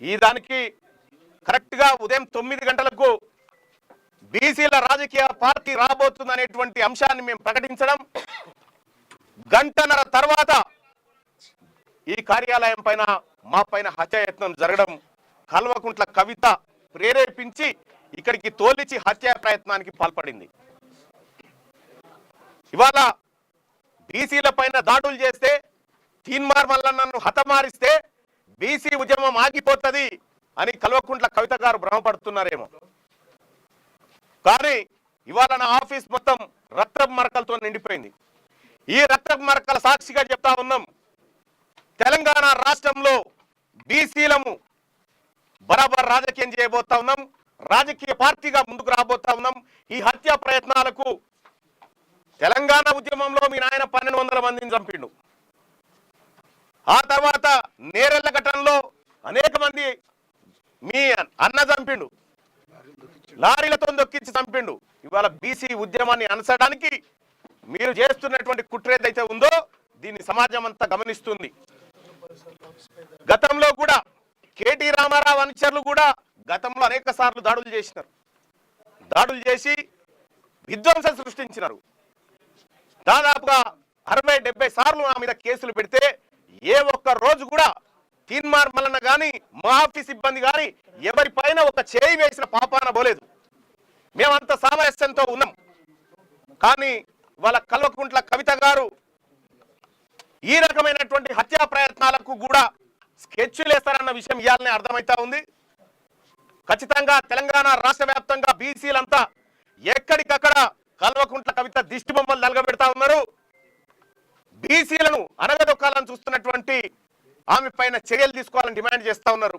ఈ దానికి కరెక్ట్గా ఉదయం తొమ్మిది గంటలకు బీసీల రాజకీయ పార్టీ రాబోతుందనేటువంటి అంశాన్ని మేము ప్రకటించడం గంటన్నర తర్వాత ఈ కార్యాలయం పైన మా పైన హత్యాయత్నం జరగడం కల్వకుంట్ల కవిత ప్రేరేపించి ఇక్కడికి తోలిచి హత్యా ప్రయత్నానికి పాల్పడింది. ఇవాళ బీసీల పైన దాడులు చేస్తే తీన్మార్ మల్లన్నను హతమారిస్తే బీసీ ఉద్యమం ఆగిపోతుంది అని కల్వకుంట్ల కవిత గారు భ్రమపడుతున్నారేమో. కానీ ఇవాళ నా ఆఫీస్ మొత్తం రక్త మరకలతో నిండిపోయింది. ఈ రక్త మరకల సాక్షిగా చెప్తా ఉన్నాం. తెలంగాణ రాష్ట్రంలో బీసీలము బరాబర్ రాజకీయం చేయబోతా ఉన్నాం. రాజకీయ పార్టీగా ముందుకు రాబోతా ఉన్నాం. ఈ హత్య ప్రయత్నాలకు తెలంగాణ ఉద్యమంలో మీ నాయన పన్నెండు వందల మందిని చంపిండు. ఆ తర్వాత నేరెళ్ళ ఘటనలో అనేక మంది మీ అన్న చంపిండు. లారీలతో దొక్కించి చంపిండు. ఇవాళ బీసీ ఉద్యమాన్ని అనసడానికి మీరు చేస్తున్నటువంటి కుట్ర ఏదైతే ఉందో దీన్ని సమాజం అంతా గమనిస్తుంది. గతంలో కూడా కేటీ రామారావు అనుచరులు కూడా గతంలో అనేక సార్లు దాడులు చేసినారు. దాడులు చేసి విధ్వంసం సృష్టించినారు. దాదాపుగా అరవై డెబ్బై సార్లు నా మీద కేసులు పెడితే ఏ ఒక్క రోజు కూడా తీన్మార్ మల్లన్న కానీ మా ఆఫీస్ సిబ్బంది కానీ ఎవరిపైన ఒక చేయి వేసిన పాపాన పోలేదు. మేమంత సామరస్యంతో ఉన్నాం. కానీ వాళ్ళ కల్వకుంట్ల కవిత గారు ఈ రకమైనటువంటి హత్యా ప్రయత్నాలకు కూడా స్కెచ్లు వేస్తారన్న విషయం ఇవాళనే అర్థమవుతా ఉంది. ఖచ్చితంగా తెలంగాణ రాష్ట్ర వ్యాప్తంగా బీసీలంతా ఎక్కడికక్కడ కల్వకుంట్ల కవిత దిష్టి బొమ్మలు నలగబెడతా ఉన్నారు. బీసీలను అనగదొక్కాలని చూస్తున్నటువంటి ఆమె పైన చర్యలు తీసుకోవాలని డిమాండ్ చేస్తా ఉన్నారు.